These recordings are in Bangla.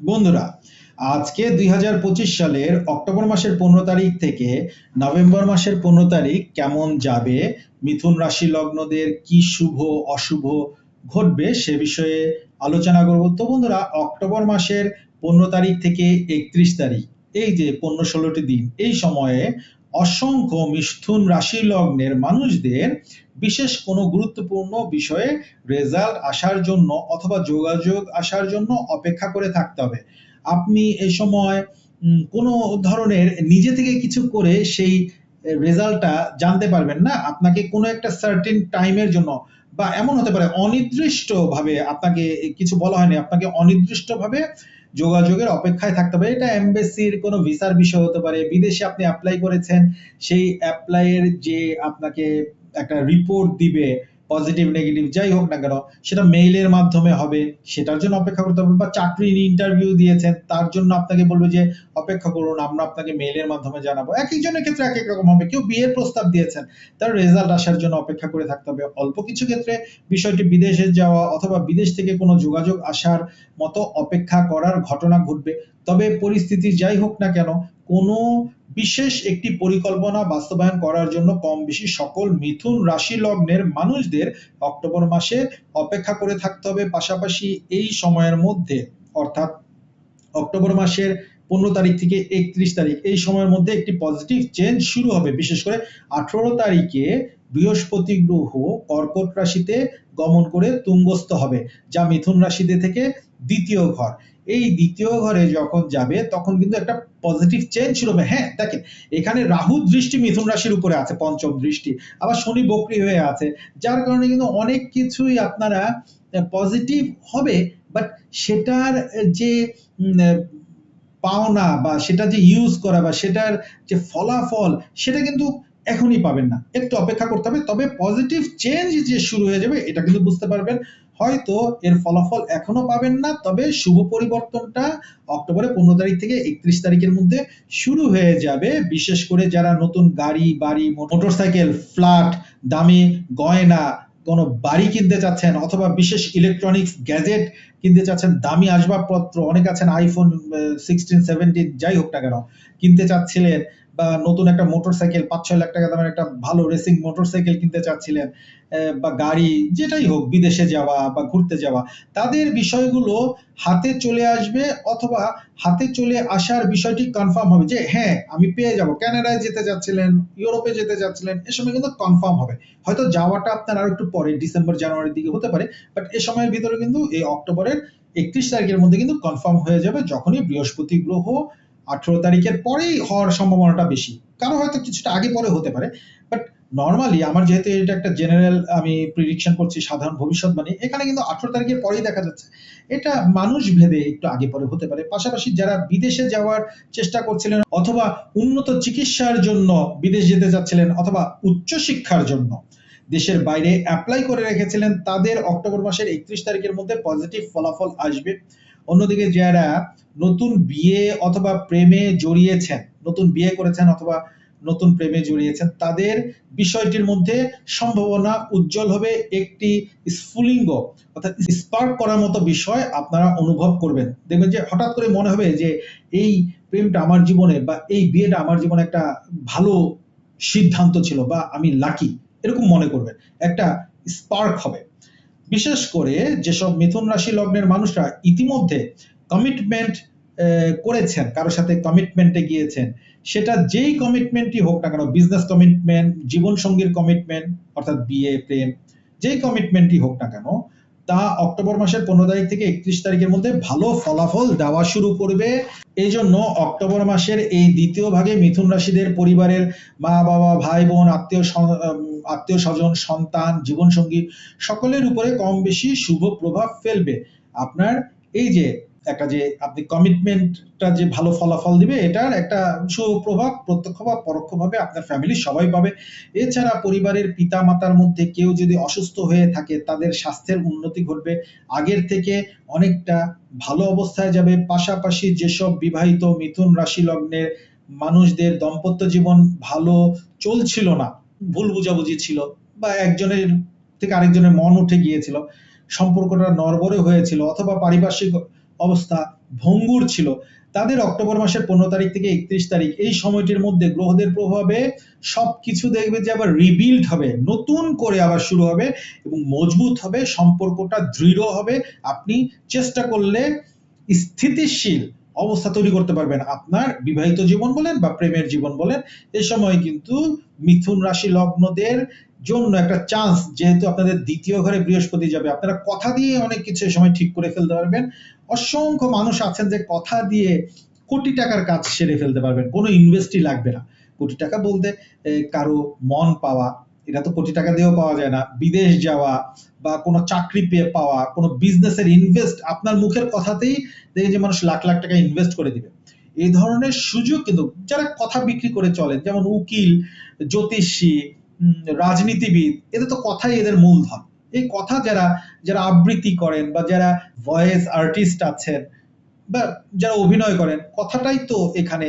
বন্ধুরা, আজকে দুই সালের অক্টোবর মাসের পনেরো তারিখ থেকে নভেম্বর মাসের পনেরো তারিখ কেমন যাবে, মিথুন রাশি লগ্নদের কি শুভ, অশুভ ঘটবে সে বিষয়ে আলোচনা করব। তো বন্ধুরা, অক্টোবর মাসের পনেরো তারিখ থেকে একত্রিশ তারিখ, এই যে পনেরো ষোলোটি দিন, এই সময়ে অসংখ্য মিথুন রাশি লগ্নের মানুষদের বিশেষ কোনো গুরুত্বপূর্ণ বিষয়ে রেজাল্ট আসার জন্য অথবা যোগাযোগ আসার জন্য অপেক্ষা করে থাকতে হবে। আপনি এই সময় কোনো ধরনের নিজে থেকে কিছু করে সেই রেজাল্টটা জানতে পারবেন না। আপনাকে কোনো একটা সার্টিন টাইমের জন্য বা এমন হতে পারে অনির্দিষ্ট ভাবে আপনাকে কিছু বলা হয়নি, আপনাকে অনির্দিষ্ট ভাবে যোগাযোগের অপেক্ষায় থাকতে পারে এটা এমবেসির কোনো ভিসার বিষয় হতে পারে। বিদেশে আপনি অ্যাপ্লাই করেছেন, সেই অ্যাপ্লাইয়ের যে আপনাকে একটা রিপোর্ট দিবে পজিটিভ নেগেটিভ যাই হোক না কেন, সেটা মেইলের মাধ্যমে হবে, সেটার জন্য অপেক্ষা করতে হবে। বা চাকরির ইন্টারভিউ দিয়েছেন, তার জন্য আপনাকে বলবে যে, অপেক্ষা করুন, আমরা আপনাকে মেইলের মাধ্যমে জানাব। এক একজনের ক্ষেত্রে এক এক রকম হবে। কেউ বিয়ের প্রস্তাব দিয়েছেন, তার রেজাল্ট আসার জন্য অপেক্ষা করে থাকতে হবে। অল্প কিছু ক্ষেত্রে বিষয়টি বিদেশে যাওয়া অথবা বিদেশ থেকে কোনো যোগাযোগ আসার মতো অপেক্ষা করার ঘটনা ঘটবে। তবে পরিস্থিতি যাই হোক না কেন, কোনো বিশেষ একটি পরিকল্পনা বাস্তবায়ন করার জন্য কম বেশি সকল মিথুন রাশি লগ্নের মানুষদের অক্টোবর মাসে অপেক্ষা করে থাকতে হবে পাশাপাশি এই সময়ের মধ্যে। অর্থাৎ অক্টোবর মাসের পনেরো তারিখ থেকে একত্রিশ তারিখ এই সময়ের মধ্যে একটি পজিটিভ চেঞ্জ শুরু হবে। বিশেষ করে আঠারো তারিখে বৃহস্পতি গ্রহ কর্কট রাশিতে গমন করে তুঙ্গস্থ হবে, যা মিথুন রাশিতে থেকে দ্বিতীয় ঘর। এই দ্বিতীয় ঘরে যখন যাবে, তখন কিন্তু একটা পজিটিভ চেঞ্জ হবে। হ্যাঁ দেখেন, এখানে রাহু দৃষ্টি মিথুন রাশির উপরে আছে, পঞ্চম দৃষ্টি। আবার শনি বক্রি হয়ে আছে। যার কারণে কিন্তু অনেক কিছুই আপনারা পজিটিভ হবে বাট সেটার যে পাওনা বা সেটা যে ইউজ করা বা সেটার যে ফলাফল, সেটা কিন্তু এখনই পাবেন না। একটু অপেক্ষা করতে হবে, তবে পজিটিভ চেঞ্জ যে শুরু হয়ে যাবে, এটা কিন্তু বুঝতে পারবেন। হয়তো এর ফলাফল এখনও পাবেন না, তবে শুভ পরিবর্তনটা অক্টোবরের পনেরো তারিখ থেকে একত্রিশ তারিখের মধ্যে শুরু হয়ে যাবে। বিশেষ করে যারা নতুন গাড়ি, বাড়ি, মোটরসাইকেল, ফ্ল্যাট, দামি গয়না, কোনো বাড়ি কিনতে চাচ্ছেন অথবা বিশেষ ইলেকট্রনিক্স গ্যাজেট কিনতে চাচ্ছেন, দামি আসবাবপত্র, অনেক আছেন আইফোন সিক্সটিন সেভেন্টিন যাই হোক না কেন, কিনতে চাচ্ছিলেন বা নতুন একটা মোটরসাইকেল পাঁচ ছয় লাখ টাকা দামের একটা ভালো রেসিং মোটরসাইকেল কিনতে চাচ্ছিলেন বা গাড়ি যেটাই হোক, বিদেশে যাওয়া বা ঘুরতে যাওয়া, তাদের বিষয়গুলো হাতে চলে আসবে অথবা হাতে চলে আসার বিষয়টি কনফার্ম হবে যে হ্যাঁ আমি পেয়ে যাব। কানাডায় যেতে যাচ্ছিলেন ইউরোপে যেতে যাচ্ছিলেন এ সময় কিন্তু কনফার্ম হবে। হয়তো যাওয়াটা আপনার আরও একটু পরে ডিসেম্বর জানুয়ারির দিকে হতে পারে বাট এ সময়ের ভিতরে কিন্তু এই অক্টোবরের একত্রিশ তারিখের মধ্যে কিন্তু কনফার্ম হয়ে যাবে যখনই বৃহস্পতি গ্রহ আঠেরো তারিখের পরেই হওয়ার সম্ভাবনাটা বেশি। কারও হয়তো কিছুটা আগে পরে হতে পারে। বাট নর্মালি আমার যেহেতু এটা একটা জেনারেল আমি প্রিডিকশন করছি সাধারণ ভবিষ্যৎবাণী এখানে কিন্তু আঠেরো তারিখের পরেই দেখা যাচ্ছে। এটা মানুষ ভেদে একটু আগে পরে হতে পারে। পাশাপাশি যারা বিদেশে যাওয়ার চেষ্টা করছিলেন অথবা উন্নত চিকিৎসার জন্য বিদেশ যেতে চাচ্ছিলেন অথবা উচ্চ শিক্ষার জন্য, দেশের বাইরে অ্যাপ্লাই করে রেখেছিলেন, তাদের অক্টোবর মাসের একত্রিশ তারিখের মধ্যে পজিটিভ ফলাফল আসবে। অন্যদিকে যারা নতুন বিয়ে অথবা প্রেমে জড়িয়েছেন, নতুন বিয়ে করেছেন অথবা নতুন প্রেমে জড়িয়েছেন, তাদের বিষয়টির মধ্যে সম্ভাবনা উজ্জ্বল হবে একটি স্ফুলিঙ্গ, অর্থাৎ স্পার্ক করার মতো বিষয় আপনারা অনুভব করবেন। দেখবেন যে হঠাৎ করে মনে হবে যে এই প্রেমটা আমার জীবনে বা এই বিয়েটা আমার জীবনে একটা ভালো সিদ্ধান্ত ছিল বা আমি লাকি এরকম মনে করবেন। একটা স্পার্ক হবে। বিশেষ করে যেসব মিথুন রাশি লগ্নের মানুষরা ইতিমধ্যে কমিটমেন্ট করেছেন, কারোর সাথে কমিটমেন্টে গিয়েছেন, সেটা যেই কমিটমেন্টই হোক না কেন বিজনেস কমিটমেন্ট জীবন সঙ্গীর কমিটমেন্ট অর্থাৎ বিয়ে, প্রেম, যেই কমিটমেন্টই হোক না কেন, তা অক্টোবর মাসের পনেরো তারিখ থেকে একত্রিশ তারিখের মধ্যে ভালো ফলাফল দেওয়া শুরু করবে। এই জন্য অক্টোবর মাসের এই দ্বিতীয় ভাগে মিথুন রাশিদের পরিবারের মা বাবা ভাই বোন আত্মীয় আত্মীয় স্বজন, সন্তান, জীবনসঙ্গী, সকলের উপরে কম বেশি শুভ প্রভাব ফেলবে। আপনার এই যে একটা যে আপনি কমিটমেন্টটা যে ভালো ফলাফল দিবে, এটার একটা শুভ প্রভাব প্রত্যক্ষ বা পরোক্ষভাবে আপনার ফ্যামিলির সবাই পাবে। এছাড়া পরিবারের পিতা মাতার মধ্যে কেউ যদি অসুস্থ হয়ে থাকে, তাদের স্বাস্থ্যের উন্নতি ঘটবে। আগের থেকে অনেকটা ভালো অবস্থায় যাবে। পাশাপাশি যেসব বিবাহিত মিথুন রাশি লগ্নের মানুষদের দম্পত্য জীবন ভালো চলছিল না ভুল বুঝাবুঝি ছিল বা একজনের থেকে আরেকজনের মন উঠে গিয়েছিল, সম্পর্কটা নড়বড়ে হয়েছিল অথবা পারিপার্শ্বিক অবস্থা ভঙ্গুর ছিল, তাদের অক্টোবর মাসের পনেরো তারিখ থেকে একত্রিশ তারিখ এই সময়টির মধ্যে গ্রহদের প্রভাবে সবকিছু দেখবে যে আবার রিবিল্ড হবে, নতুন করে আবার শুরু হবে এবং মজবুত হবে, সম্পর্কটা দৃঢ় হবে। আপনি চেষ্টা করলে স্থিতিশীল অবস্থা তৈরি করতে পারবেন আপনার বিবাহিত জীবন বলেন বা প্রেমের জীবন বলেন, এ সময় কিন্তু মিথুন রাশি লগ্নদের জন্য একটা চান্স যেহেতু আপনাদের দ্বিতীয় ঘরে বৃহস্পতি যাবে। আপনারা কথা দিয়ে অনেক কিছু এ সময় ঠিক করে ফেলতে পারবেন। অসংখ্য মানুষ আছেন যে কথা দিয়ে কোটি টাকার কাজ সেরে ফেলতে পারবেন। কোনো ইনভেস্টই লাগবে না। কোটি টাকা বলতে কারও মন পাওয়া এটা তো কোটি টাকা দিয়েও পাওয়া যায় না। বিদেশ যাওয়া বা কোনো চাকরি পেয়ে পাওয়া, কোনো বিজনেসের ইনভেস্ট আপনার মুখের কথাতেই দেখে যে মানুষ লাখ লাখ টাকা ইনভেস্ট করে দিবে। এই ধরনের সুযোগ কিন্তু যারা কথা বিক্রি করে চলেন যেমন উকিল, জ্যোতিষী রাজনীতিবিদ, এদের তো কথাই এদের মূলধন। এই কথা যারা যারা আবৃত্তি করেন বা যারা ভয়েস আর্টিস্ট আছেন বা যারা অভিনয় করেন, কথাটাই তো এখানে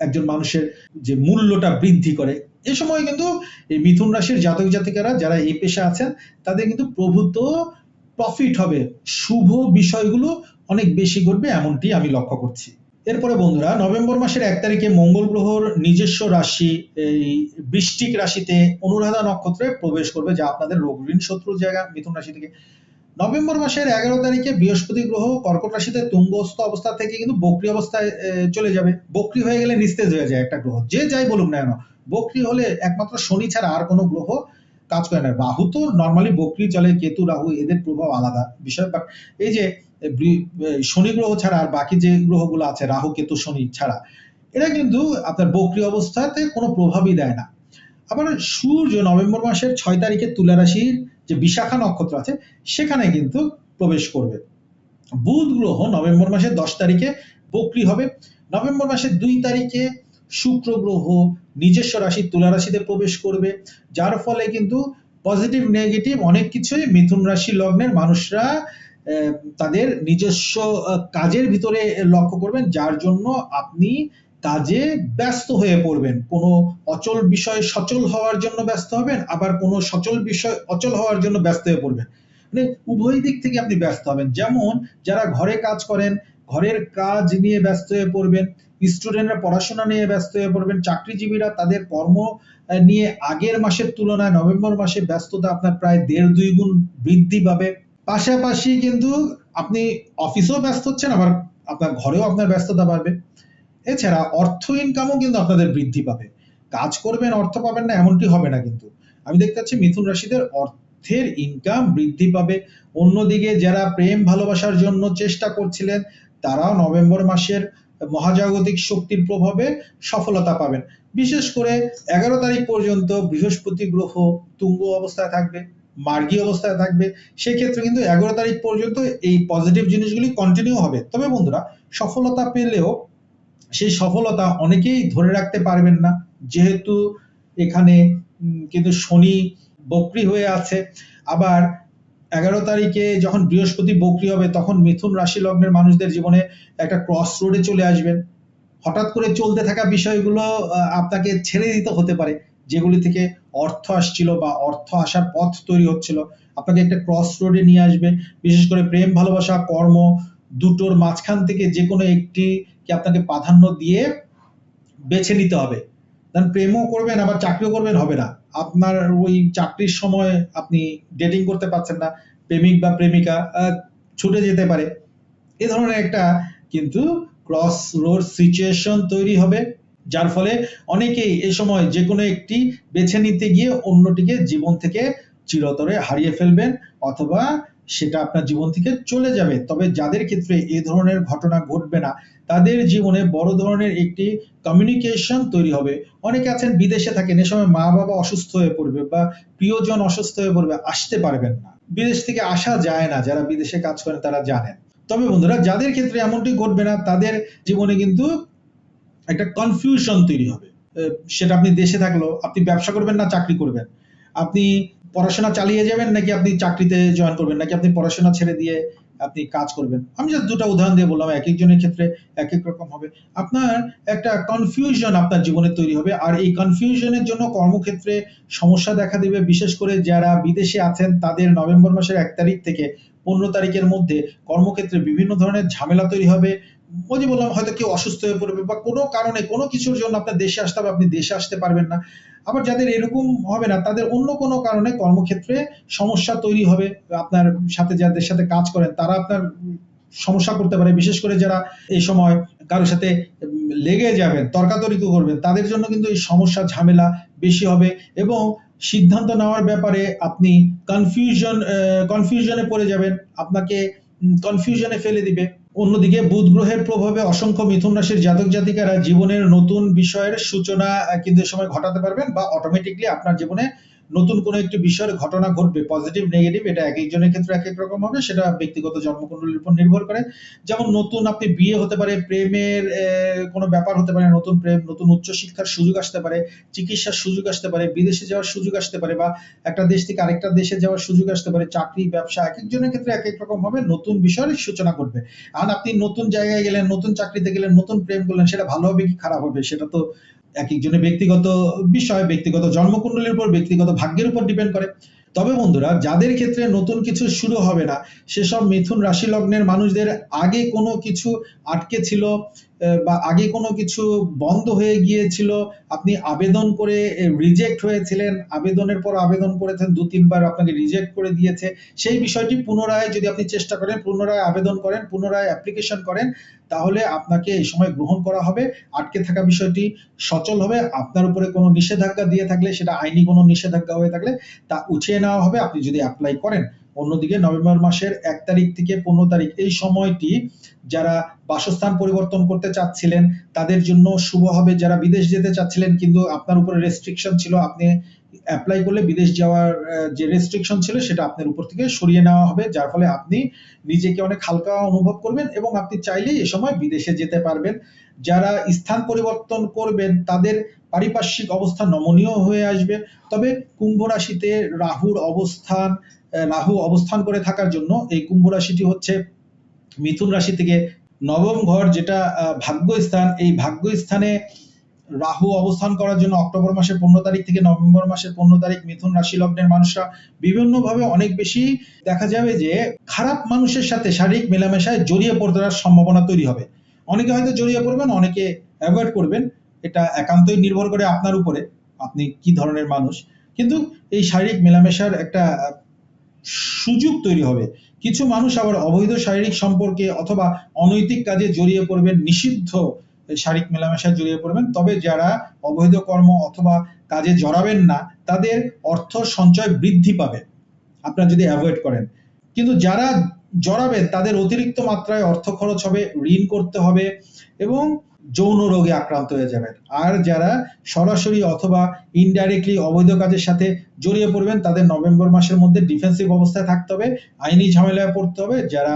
একজন মানুষের যে মূল্যটা বৃদ্ধি করে। এ সময় কিন্তু এই মিথুন রাশির জাতক জাতিকারা যারা এই পেশা আছেন, তাদের কিন্তু প্রভূত প্রফিট হবে। শুভ বিষয়গুলো অনেক বেশি ঘটবে এমনটি আমি লক্ষ্য করছি। এরপরে বন্ধুরা, নভেম্বর মাসের এক তারিখে মঙ্গল গ্রহর নিজস্ব রাশি, এই বৃষ্টিক রাশিতে অনুরাধা নক্ষত্রে প্রবেশ করবে, যা আপনাদের রোগ ঋণ শত্রুর জায়গা, মিথুন রাশি থেকে নভেম্বর মাসের এগারো তারিখে বৃহস্পতি গ্রহ কর্কট রাশিতে তুঙ্গস্থ অবস্থা থেকে কিন্তু বক্রি অবস্থায় চলে যাবে। বক্রি হয়ে গেলে নিস্তেজ হয়ে যায় একটা গ্রহ। যে যাই বলুক না কেন, বক্রি হলে একমাত্র শনি ছাড়া আর কোনো গ্রহ কাজ করে না। রাহু তো নর্মালি বক্রি চলে, কেতু, রাহু, এদের প্রভাব আলাদা বিষয়। বাট এই যে শনি গ্রহ ছাড়া আর বাকি যে গ্রহগুলো আছে, রাহু, কেতু, শনি ছাড়া, এরা কিন্তু আপনার বক্রি অবস্থাতে কোনো প্রভাবই দেয় না। আবার সূর্য নভেম্বর মাসের ছয় তারিখে তুলা রাশির যে বিশাখা নক্ষত্র আছে, সেখানে কিন্তু প্রবেশ করবে। বুধ গ্রহ নভেম্বর মাসের দশ তারিখে বক্রি হবে। নভেম্বর মাসের দুই তারিখে শুক্র গ্রহ নিজস্ব রাশি, তুলা রাশিতে প্রবেশ করবে। যার ফলে কিন্তু পজিটিভ, নেগেটিভ অনেক কিছুই মিথুন রাশি লগ্নের মানুষরা তাদের নিজস্ব কাজের ভিতরে লক্ষ্য করবেন। যার জন্য আপনি কাজে ব্যস্ত হয়ে পড়বেন। কোনো অচল বিষয়ে সচল হওয়ার জন্য ব্যস্ত হবেন, আবার কোনো সচল বিষয় অচল হওয়ার জন্য ব্যস্ত হয়ে পড়বেন। মানে উভয় দিক থেকে আপনি ব্যস্ত হবেন। যেমন যারা ঘরে কাজ করেন, ঘরের কাজ নিয়ে ব্যস্ত হয়ে পড়বেন স্টুডেন্টরা পড়াশোনা নিয়ে ব্যস্ত হয়ে পড়বেন, চাকরিজীবীরা তাদের কর্ম নিয়ে আগের মাসের তুলনায় নভেম্বর মাসে ব্যস্ততা আপনার প্রায় দেড় দুই গুণ বৃদ্ধি পাবে। পাশাপাশি কিন্তু আপনি অফিসেও ব্যস্ত হচ্ছেন, আবার আপনার ঘরেও আপনার ব্যস্ততা বাড়বে। এছাড়া অর্থ ইনকামও কিন্তু আপনাদের বৃদ্ধি পাবে। কাজ করবেন, অর্থ পাবেন না, এমনটি হবে না কিন্তু। আমি দেখতে পাচ্ছি মিথুন রাশিদের অর্থের ইনকাম বৃদ্ধি পাবে। অন্যদিকে যারা প্রেম ভালোবাসার জন্য চেষ্টা করছিলেন, তারাও নভেম্বর মাসের মহাজাগতিক শক্তির প্রভাবে সফলতা পাবেন। বিশেষ করে এগারো তারিখ পর্যন্ত বৃহস্পতি গ্রহ তুঙ্গ অবস্থায় থাকবে, মার্গী অবস্থায় থাকবে। সেক্ষেত্রে কিন্তু এগারো তারিখ পর্যন্ত এই পজিটিভ জিনিসগুলি কন্টিনিউ হবে। তবে বন্ধুরা, সফলতা পেলেও সেই সফলতা অনেকেই ধরে রাখতে পারবেন না। যেহেতু এখানে কিন্তু শনি বক্রি হয়ে আছে। আবার এগারো তারিখে যখন বৃহস্পতি বক্রি হবে, তখন মিথুন রাশি লগ্নের মানুষদের জীবনে একটা ক্রস রোডে চলে আসবেন। হঠাৎ করে চলতে থাকা বিষয়গুলো আপনাকে ছেড়ে দিতে হতে পারে, যেগুলি থেকে অর্থ আসছিল বা অর্থ আসার পথ তৈরি হচ্ছিল। আপনাকে একটা ক্রস রোডে নিয়ে আসবে। বিশেষ করে প্রেম, ভালোবাসা, কর্ম, দুটোর মাঝখান থেকে যে কোনো একটি কি আপনাকে প্রাধান্য দিয়ে বেছে নিতে হবে। কারণ প্রেমও করবেন, আবার চাকরিও করবেন, হবে না। আপনার ওই চাকরির সময় আপনি ডেটিং করতে পারছেন না, প্রেমিক বা প্রেমিকা ছুটে যেতে পারে। এ ধরনের একটা কিন্তু ক্রস রোড সিচুয়েশন তৈরি হবে, যার ফলে অনেকেই এ সময় যে কোনো একটি বেছে নিতে গিয়ে অন্যটিকে জীবন থেকে চিরতরে হারিয়ে ফেলবেন, অথবা সেটা আপনার জীবন থেকে চলে যাবে। তবে যাদের ক্ষেত্রে এ ধরনের ঘটনা ঘটবে না, তাদের জীবনে বড় ধরনের একটি কমিউনিকেশন তৈরি হবে। অনেকে আছেন বিদেশে থাকেন, এ সময় মা বাবা অসুস্থ হয়ে পড়বে বা প্রিয়জন অসুস্থ হয়ে পড়বে, আসতে পারবেন না। বিদেশ থেকে আসা যায় না, যারা বিদেশে কাজ করেন তারা জানেন। তবে বন্ধুরা, যাদের ক্ষেত্রে এমনটি ঘটবে না, তাদের জীবনে কিন্তু একটা কনফিউশন তৈরি হবে। সেটা আপনি দেশে থাকলেও, আপনি ব্যবসা করবেন না, চাকরি করবেন। আপনি পড়াশোনা চালিয়ে যাবেন নাকি আপনি চাকরিতে জয়েন করবেন? নাকি আপনি পড়াশোনা ছেড়ে দিয়ে আপনি কাজ করবেন? আমি জাস্ট দুটো উদাহরণ দিয়ে বললাম, এক একজনের ক্ষেত্রে এক এক রকম হবে। আপনার একটা কনফিউশন আপনার জীবনে তৈরি হবে, আর এই কনফিউশনের জন্য কর্মক্ষেত্রে সমস্যা দেখা দেবে। বিশেষ করে যারা বিদেশে আছেন, তাদের নভেম্বর মাসের এক তারিখ থেকে পনেরো তারিখের মধ্যে কর্মক্ষেত্রে বিভিন্ন ধরনের ঝামেলা তৈরি হবে। ওই বললাম, হয়তো কেউ অসুস্থ হয়ে পড়বে বা কোনো কারণে কোনো কিছুর জন্য আপনার দেশে আসতে হবে, আপনি দেশে আসতে পারবেন না। আবার যাদের এরকম হবে না, তাদের অন্য কোনো কারণে কর্মক্ষেত্রে সমস্যা তৈরি হবে। আপনার সাথে যাদের সাথে কাজ করেন, তারা আপনার সমস্যা করতে পারে। বিশেষ করে যারা এই সময় কারোর সাথে লেগে যাবেন, তর্কাতর্কি করবেন, তাদের জন্য কিন্তু এই সমস্যা, ঝামেলা বেশি হবে এবং সিদ্ধান্ত নেওয়ার ব্যাপারে আপনি কনফিউশন কনফিউশনে পড়ে যাবেন। আপনাকে কনফিউশনে ফেলে দিবে। অন্যদিকে বুধ গ্রহের প্রভাবে অসংখ্য মিথুন রাশির জাতক জাতিকারা জীবনের নতুন বিষয়ের সূচনা কিন্তু এ সময় ঘটাতে পারবেন বা অটোমেটিকলি আপনার জীবনে নতুন কোনো একটি বিষয়ের ঘটনা ঘটবে পজিটিভ নেগেটিভ এটা এক একজনের ক্ষেত্রে এক এক রকম হবে, সেটা ব্যক্তিগত জন্মকুণ্ডলীর উপর নির্ভর করে। যেমন নতুন আপনি বিয়ে হতে পারে, প্রেমের কোনো ব্যাপার হতে পারে, নতুন প্রেম, নতুন উচ্চশিক্ষার সুযোগ আসতে পারে, চিকিৎসার সুযোগ আসতে পারে, বিদেশে যাওয়ার সুযোগ আসতে পারে বা একটা দেশ থেকে আরেকটা দেশে যাওয়ার সুযোগ আসতে পারে, চাকরি, ব্যবসা, এক একজনের ক্ষেত্রে এক এক রকম হবে, নতুন বিষয়ের সূচনা করবে আর আপনি নতুন জায়গায় গেলেন, নতুন চাকরিতে গেলেন, নতুন প্রেম করলেন, সেটা ভালো হবে কি খারাপ হবে, সেটা তো এক একজনের ব্যক্তিগত বিষয়, ব্যক্তিগত জন্মকুণ্ডলীর উপর, ব্যক্তিগত ভাগ্যের উপর ডিপেন্ড করে। তবে বন্ধুরা, যাদের ক্ষেত্রে নতুন কিছু শুরু হবে না, সেসব মিথুন রাশি লগ্নের মানুষদের আগে কোনো কিছু আটকে ছিল বা আগে কোনো কিছু বন্ধ হয়ে গিয়েছিল? আপনি আবেদন করে রিজেক্ট হয়েছিলেন, আবেদনের পর আবেদন করেছেন, দু, তিনবার আপনাকে রিজেক্ট করে দিয়েছে। সেই বিষয়টি পুনরায় যদি আপনি চেষ্টা করেন, পুনরায় আবেদন করেন, পুনরায় অ্যাপ্লিকেশন করেন, তাহলে আপনাকে এই সময় গ্রহণ করা হবে। আটকে থাকা বিষয়টি সচল হবে। আপনার উপরে কোনো নিষেধাজ্ঞা দিয়ে থাকলে, সেটা আইনি কোনো নিষেধাজ্ঞা হয়ে থাকলে তা উঠিয়ে নেওয়া হবে। আপনি যদি অ্যাপ্লাই করেন অন্যদিকে নভেম্বর মাসের এক তারিখ থেকে পনেরো তারিখ এই সময়টি যারা বাসস্থান পরিবর্তন করতে চাচ্ছিলেন, তাদের জন্য শুভ হবে। যারা বিদেশ যেতে চাচ্ছিলেন কিন্তু আপনার উপরে রেস্ট্রিকশন ছিল, আপনি অ্যাপ্লাই করলে বিদেশ যাওয়ার যে রেস্ট্রিকশন ছিল সেটা আপনার উপর থেকে সরিয়ে নেওয়া হবে। যার ফলে আপনি নিজেকে অনেক হালকা অনুভব করবেন এবং আপনি চাইলেই এ সময় বিদেশে যেতে পারবেন। যারা স্থান পরিবর্তন করবেন, তাদের পারিপার্শ্বিক অবস্থা নমনীয় হয়ে আসবে। তবে কুম্ভ রাশিতে রাহুর অবস্থান রাহু অবস্থান করে থাকার জন্য এই কুম্ভ রাশিটি হচ্ছে মিথুন রাশি থেকে নবম ঘর যেটা আহ, ভাগ্যস্থান। এই ভাগ্যস্থানে রাহু অবস্থান করার জন্য অক্টোবর মাসের পনেরো তারিখ থেকে নভেম্বর মাসের পনেরো তারিখ মিথুন রাশি লগ্নের মানুষরা বিভিন্নভাবে অনেক বেশি দেখা যাবে যে খারাপ মানুষের সাথে শারীরিক মেলামেশায় জড়িয়ে পড়ার সম্ভাবনা তৈরি হবে। অনেকে হয়তো জড়িয়ে পড়বেন অনেকে অ্যাভয়েড করবেন। এটা একান্তই নির্ভর করে আপনার উপরে আপনি কি ধরনের মানুষ। কিন্তু এই শারীরিক মেলামেশার একটা সুযোগ তৈরি হবে। কিছু মানুষ আবার অবৈধ শারীরিক সম্পর্কে অথবা অনৈতিক কাজে জড়িয়ে পড়বেন, নিষিদ্ধ শারীরিক মেলামেশায় জড়িয়ে পড়বেন। তবে যারা অবৈধ কর্ম অথবা কাজে জড়াবেন না, তাদের অর্থ সঞ্চয় বৃদ্ধি পাবে। আপনারা যদি অ্যাভয়েড করেন। কিন্তু যারা জড়াবেন তাদের অতিরিক্ত মাত্রায় অর্থ খরচ হবে, ঋণ করতে হবে এবং যৌন রোগে আক্রান্ত হয়ে যাবেন। আর যারা সরাসরি অথবা ইনডাইরেক্টলি অবৈধ কাজের সাথে জড়িয়ে পড়বেন, তাদের নভেম্বর মাসের মধ্যে ডিফেন্সিভ অবস্থায় থাকতে হবে, আইনি ঝামেলায় পড়তে হবে। যারা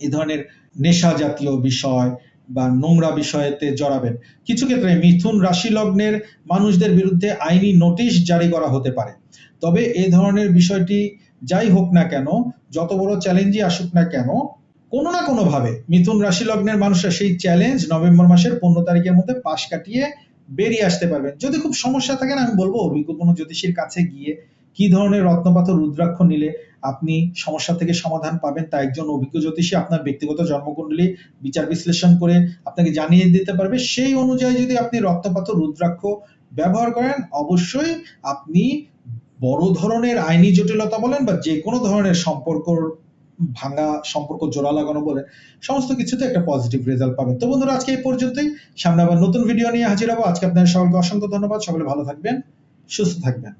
এই ধরনের নেশা জাতীয় বিষয় বা নোংরা বিষয়েতে জড়াবেন, কিছু ক্ষেত্রে মিথুন রাশি লগ্নের মানুষদের বিরুদ্ধে আইনি নোটিশ জারি করা হতে পারে। তবে এই ধরনের বিষয়টি যাই হোক না কেন, যত বড় চ্যালেঞ্জই আসুক না কেন কোনো না কোনো ভাবে মিথুন রাশি লগ্নের মানুষরা সেই চ্যালেঞ্জ নভেম্বর মাসের পনেরো তারিখের মধ্যে পাশ কাটিয়ে বেরিয়ে আসতে পারবেন। যদি খুব সমস্যা থাকে না, আমি বলব অভিজ্ঞ কোনো জ্যোতিষীর কাছে গিয়ে কি ধরনের রত্নপাথর, রুদ্রাক্ষ নিলে আপনি সমস্যা থেকে সমাধান পাবেন তা একজন অভিজ্ঞ জ্যোতিষী আপনার ব্যক্তিগত জন্মকুণ্ডলী বিচার বিশ্লেষণ করে আপনাকে জানিয়ে দিতে পারবে। সেই অনুযায়ী যদি আপনি রত্নপাথর, রুদ্রাক্ষ ব্যবহার করেন, অবশ্যই আপনি বড় ধরনের আইনি জটিলতা বলেন বা যে কোনো ধরনের সম্পর্ক ভাঙা সম্পর্ক, জোড়া লাগানো বলে সমস্ত কিছুতে একটা পজিটিভ রেজাল্ট পাবেন। তো বন্ধুরা, আজকে এই পর্যন্তই। সামনে আবার নতুন ভিডিও নিয়ে হাজির হব। আজকে আপনাদের সকলকে অসংখ্য ধন্যবাদ। সকলে ভালো থাকবেন, সুস্থ থাকবেন।